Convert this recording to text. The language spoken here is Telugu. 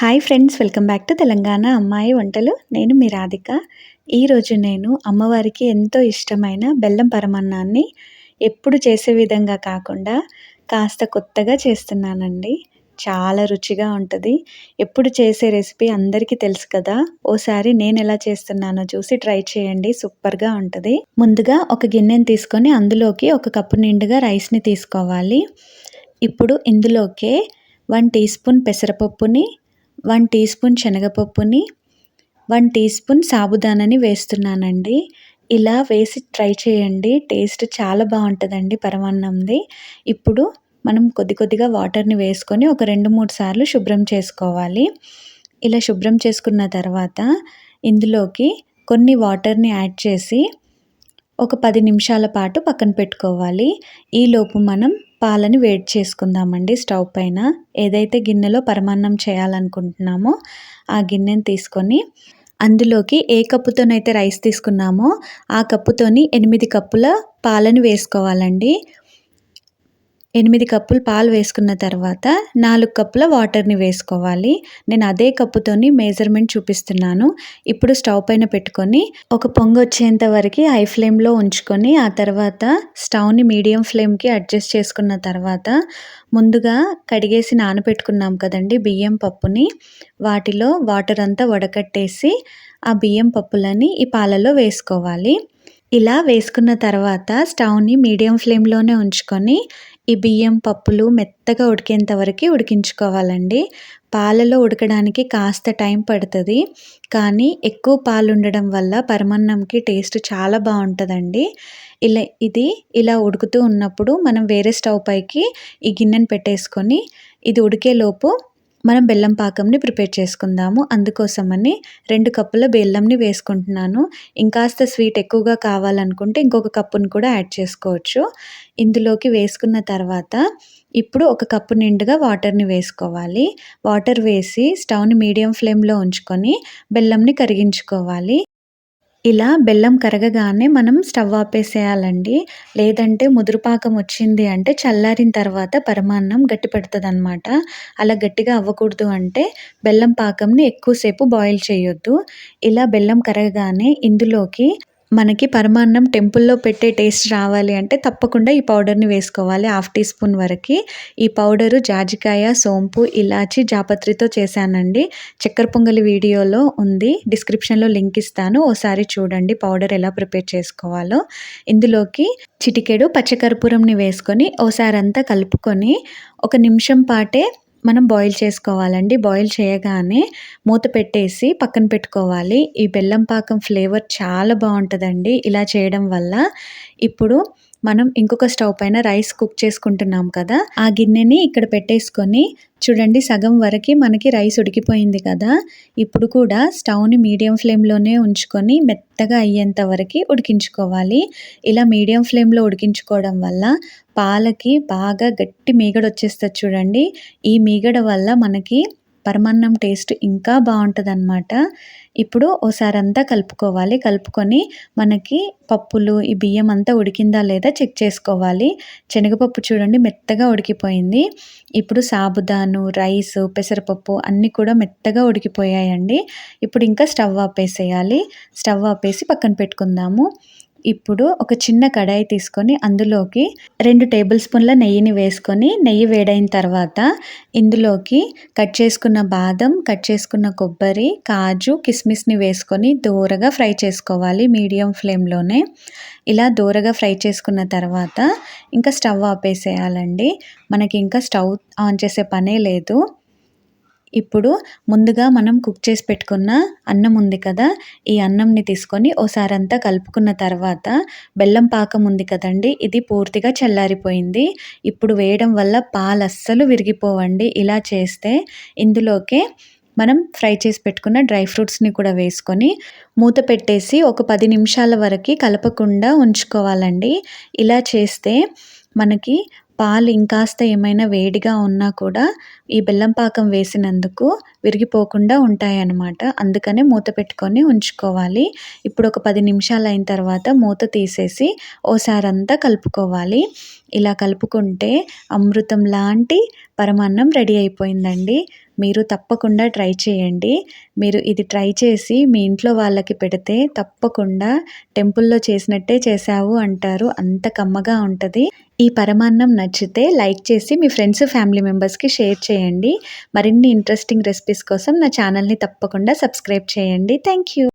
Hi friends welcome back to Telangana అమ్మాయి వంటలు. నేను మీ రాధిక. ఈరోజు నేను అమ్మవారికి ఎంతో ఇష్టమైన బెల్లం పరమాన్నాన్ని ఎప్పుడు చేసే విధంగా కాకుండా కాస్త కొత్తగా చేస్తున్నానండి. చాలా రుచిగా ఉంటుంది. ఎప్పుడు చేసే రెసిపీ అందరికీ తెలుసు కదా. ఓసారి నేను ఎలా చేస్తున్నానో చూసి ట్రై చేయండి. సూపర్గా ఉంటుంది. ముందుగా ఒక గిన్నెని తీసుకొని అందులోకి ఒక కప్పు నిండుగా రైస్ని తీసుకోవాలి. ఇప్పుడు ఇందులోకే వన్ టీ స్పూన్ పెసరపప్పుని వన్ టీ స్పూన్ శనగపప్పుని వన్ టీ స్పూన్ సాబుదానాని వేస్తున్నానండి. ఇలా వేసి ట్రై చేయండి. టేస్ట్ చాలా బాగుంటుందండి పరమాన్నంది. ఇప్పుడు మనం కొద్ది కొద్దిగా వాటర్ని వేసుకొని ఒక రెండు మూడు సార్లు శుభ్రం చేసుకోవాలి. ఇలా శుభ్రం చేసుకున్న తర్వాత ఇందులోకి కొన్ని వాటర్ని యాడ్ చేసి ఒక పది నిమిషాల పాటు పక్కన పెట్టుకోవాలి. ఈలోపు మనం పాలని వేడి చేసుకుందామండి స్టవ్ పైన. ఏదైతే గిన్నెలో పరమాన్నం చేయాలనుకుంటున్నామో ఆ గిన్నెను తీసుకొని అందులోకి ఏ కప్పుతోనైతే రైస్ తీసుకున్నామో ఆ కప్పుతోని ఎనిమిది కప్పుల పాలను వేసుకోవాలండి. ఎనిమిది కప్పులు పాలు వేసుకున్న తర్వాత నాలుగు కప్పుల వాటర్ని వేసుకోవాలి. నేను అదే కప్పుతోని మెజర్మెంట్ చూపిస్తున్నాను. ఇప్పుడు స్టవ్ పైన పెట్టుకొని ఒక పొంగు వచ్చేంత వరకు హై ఫ్లేమ్లో ఉంచుకొని ఆ తర్వాత స్టవ్ని మీడియం ఫ్లేమ్కి అడ్జస్ట్ చేసుకున్న తర్వాత ముందుగా కడిగేసి నానబెట్టుకున్నాం కదండి బియ్యం పప్పుని. వాటిలో వాటర్ అంతా వడకట్టేసి ఆ బియ్యం పప్పులని ఈ పాలలో వేసుకోవాలి. ఇలా వేసుకున్న తర్వాత స్టవ్ని మీడియం ఫ్లేమ్లోనే ఉంచుకొని ఈ బియ్యం పప్పులు మెత్తగా ఉడికేంత వరకు ఉడికించుకోవాలండి. పాలలో ఉడకడానికి కాస్త టైం పడుతుంది కానీ ఎక్కువ పాలు ఉండడం వల్ల పరమన్నంకి టేస్ట్ చాలా బాగుంటుందండి. ఇలా ఇది ఇలా ఉడుకుతూ ఉన్నప్పుడు మనం వేరే స్టవ్ పైకి ఈ గిన్నెను పెట్టేసుకొని ఇది ఉడికేలోపు మనం బెల్లం పాకంని ప్రిపేర్ చేసుకుందాము. అందుకోసమని రెండు కప్పుల బెల్లంని వేసుకుంటున్నాను. ఇంకాస్త స్వీట్ ఎక్కువగా కావాలనుకుంటే ఇంకొక కప్పును కూడా యాడ్ చేసుకోవచ్చు. ఇందులోకి వేసుకున్న తర్వాత ఇప్పుడు ఒక కప్పు నిండుగా వాటర్ని వేసుకోవాలి. వాటర్ వేసి స్టవ్ని మీడియం ఫ్లేమ్లో ఉంచుకొని బెల్లంని కరిగించుకోవాలి. ఇలా బెల్లం కరగగానే మనం స్టవ్ ఆపేసేయాలండి. లేదంటే ముదురుపాకం వచ్చింది అంటే చల్లారిన తర్వాత పరమాన్నం గట్టి అనమాట అలా గట్టిగా అవ్వకూడదు అంటే బెల్లం పాకంని ఎక్కువసేపు బాయిల్ చేయొద్దు. ఇలా బెల్లం కరగగానే ఇందులోకి మనకి పరమాన్నం టెంపుల్లో పెట్టే టేస్ట్ రావాలి అంటే తప్పకుండా ఈ పౌడర్ని వేసుకోవాలి. హాఫ్ టీ స్పూన్ వరకు. ఈ పౌడరు జాజికాయ సోంపు ఇలాచి జాపత్రితో చేశానండి. చక్కెర పొంగలి వీడియోలో ఉంది. డిస్క్రిప్షన్లో లింక్ ఇస్తాను. ఓసారి చూడండి పౌడర్ ఎలా ప్రిపేర్ చేసుకోవాలో. ఇందులోకి చిటికెడు పచ్చకర్పూరంని వేసుకొని ఓసారి అంతా కలుపుకొని ఒక నిమిషం పాటే మనం బాయిల్ చేసుకోవాలండి. బాయిల్ చేయగానే మూత పెట్టేసి పక్కన పెట్టుకోవాలి. ఈ బెల్లం పాకం ఫ్లేవర్ చాలా బాగుంటుందండి. ఇలా చేయడం వల్ల ఇప్పుడు మనం ఇంకొక స్టవ్ పైన రైస్ కుక్ చేసుకుంటున్నాం కదా ఆ గిన్నెని ఇక్కడ పెట్టేసుకొని చూడండి సగం వరకు మనకి రైస్ ఉడికిపోయింది కదా. ఇప్పుడు కూడా స్టవ్ని మీడియం ఫ్లేమ్లోనే ఉంచుకొని మెత్తగా అయ్యేంత వరకు ఉడికించుకోవాలి. ఇలా మీడియం ఫ్లేమ్లో ఉడికించుకోవడం వల్ల పాలకి బాగా గట్టి మీగడ వచ్చేస్తుంది చూడండి. ఈ మీగడ వల్ల మనకి పరమాన్నం టేస్ట్ ఇంకా బాగుంటుంది ఇప్పుడు ఓసారి అంతా కలుపుకోవాలి. కలుపుకొని మనకి పప్పులు ఈ బియ్యం అంతా ఉడికిందా లేదా చెక్ చేసుకోవాలి. శనగపప్పు చూడండి మెత్తగా ఉడికిపోయింది. ఇప్పుడు సాబుదాను రైస్ పెసరపప్పు అన్నీ కూడా మెత్తగా ఉడికిపోయాయండి. ఇప్పుడు ఇంకా స్టవ్ ఆపేసేయాలి. స్టవ్ ఆపేసి పక్కన పెట్టుకుందాము. ఇప్పుడు ఒక చిన్న కడాయి తీసుకొని అందులోకి రెండు టేబుల్ స్పూన్ల నెయ్యిని వేసుకొని నెయ్యి వేడైన తర్వాత ఇందులోకి కట్ చేసుకున్న బాదం కట్ చేసుకున్న కొబ్బరి కాజు కిస్మిస్ని వేసుకొని దూరగా ఫ్రై చేసుకోవాలి మీడియం ఫ్లేమ్లోనే. ఇలా దూరగా ఫ్రై చేసుకున్న తర్వాత ఇంకా స్టవ్ ఆపేసేయాలండి. మనకి ఇంకా స్టవ్ ఆన్ చేసే పనే లేదు. ఇప్పుడు ముందుగా మనం కుక్ చేసి పెట్టుకున్న అన్నం ఉంది కదా ఈ అన్నంని తీసుకొని ఓసారి అంతా కలుపుకున్న తర్వాత బెల్లం పాకం ఉంది కదండి ఇది పూర్తిగా చల్లారిపోయింది. ఇప్పుడు వేయడం వల్ల పాలు అస్సలు విరిగిపోవండి. ఇలా చేస్తే ఇందులోకే మనం ఫ్రై చేసి పెట్టుకున్న డ్రై ఫ్రూట్స్ని కూడా వేసుకొని మూత పెట్టేసి ఒక పది నిమిషాల వరకు కలపకుండా ఉంచుకోవాలండి. ఇలా చేస్తే మనకి పాలు ఇంకాస్త ఏమైనా వేడిగా ఉన్నా కూడా ఈ బెల్లం పాకం వేసినందుకు విరిగిపోకుండా ఉంటాయన్నమాట. అందుకనే మూత పెట్టుకొని ఉంచుకోవాలి. ఇప్పుడు ఒక పది నిమిషాలు అయిన తర్వాత మూత తీసేసి ఓసారంతా కలుపుకోవాలి. ఇలా కలుపుకుంటే అమృతం లాంటి పరమాన్నం రెడీ అయిపోయిందండి. మీరు తప్పకుండా ట్రై చేయండి. మీరు ఇది ట్రై చేసి మీ ఇంట్లో వాళ్ళకి పెడితే తప్పకుండా టెంపుల్లో చేసినట్టే చేశావు అంటారు. అంత కమ్మగా ఉంటుంది. ఈ పరమాన్నం నచ్చితే లైక్ చేసి మీ ఫ్రెండ్స్ ఫ్యామిలీ మెంబర్స్కి షేర్ చేయండి. మరిన్ని ఇంట్రెస్టింగ్ రెసిపీస్ కోసం నా ఛానల్ని తప్పకుండా సబ్స్క్రైబ్ చేయండి. Thank you